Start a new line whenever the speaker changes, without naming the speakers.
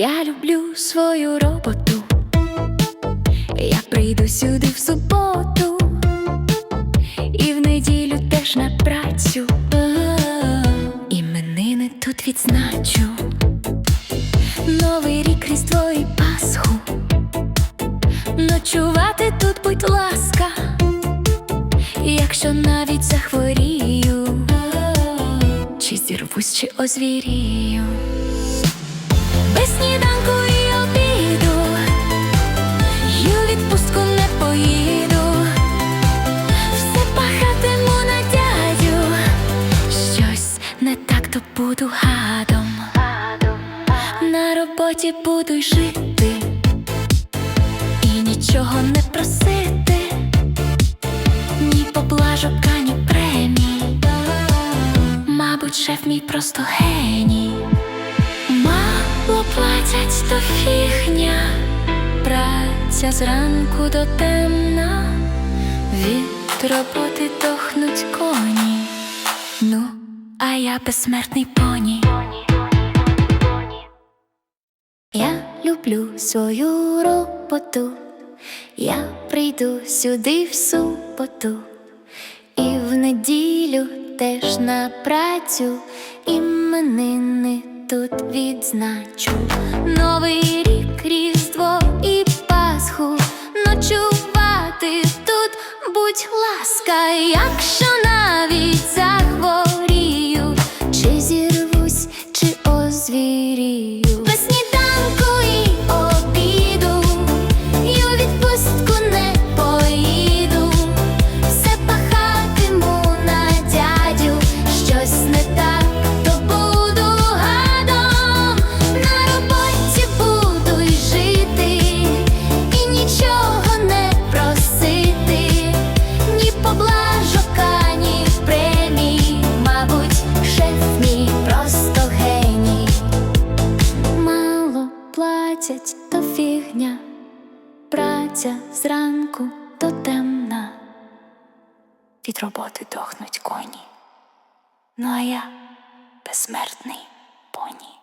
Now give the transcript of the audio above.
Я люблю свою роботу. Я прийду сюди в суботу і в неділю теж на працю. Іменини тут відзначу. Новий рік, Різдво і Пасху. Ночувати тут, будь ласка, якщо навіть захворію, чи зірвусь, чи озвірію. Гадом. На роботі буду й жити і нічого не просити, ні поблажок, ані премій. Мабуть, шеф мій просто геній. Мало платять то фігня, праця зранку до темна, від роботи а я безсмертний поні. Я люблю свою роботу, я прийду сюди в суботу, і в неділю теж на працю іменини тут відзначу. Новий рік, Різдво і Пасху ночувати тут, будь ласка, якщо платять, то фігня, праця зранку то темна. Від роботи дохнуть коні. Ну а я безсмертний поні.